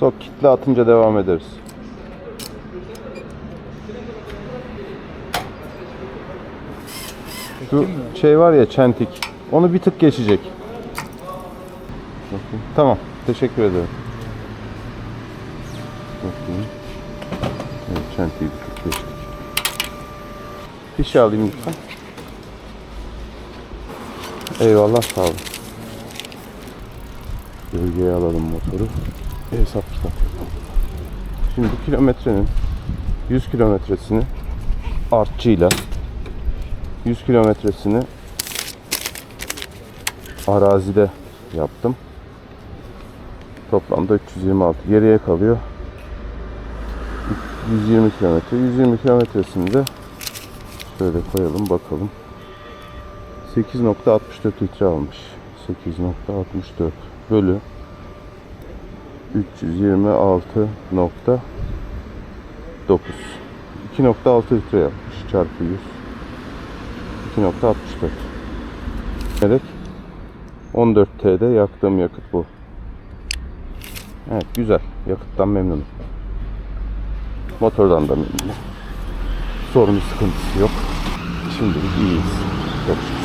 Sok kitle atınca devam ederiz. Şu şey var ya çentik. Onu bir tık geçecek. Bakayım. Tamam. Teşekkür ederim. Bakayım. Evet, çentiği bir tık geçtik. Fişi alayım lütfen. Eyvallah sağ olun. Bölgeye alalım motoru. Hesap kitap. Şimdi bu kilometrenin 100 kilometresini artçıyla 100 kilometresini arazide yaptım. Toplamda 326. Geriye kalıyor 120 kilometre. 120 kilometresini de şöyle koyalım bakalım. 8.64 litre almış. 8.64 bölü 326.9 2.6 litre yapmış çarpı 100 2.64 Gerek 14 T'de yaktığım yakıt bu. Evet güzel. Yakıttan memnunum. Motordan da memnunum. Sorunu sıkıntısı yok. Şimdilik iyiyiz. Çok şükür.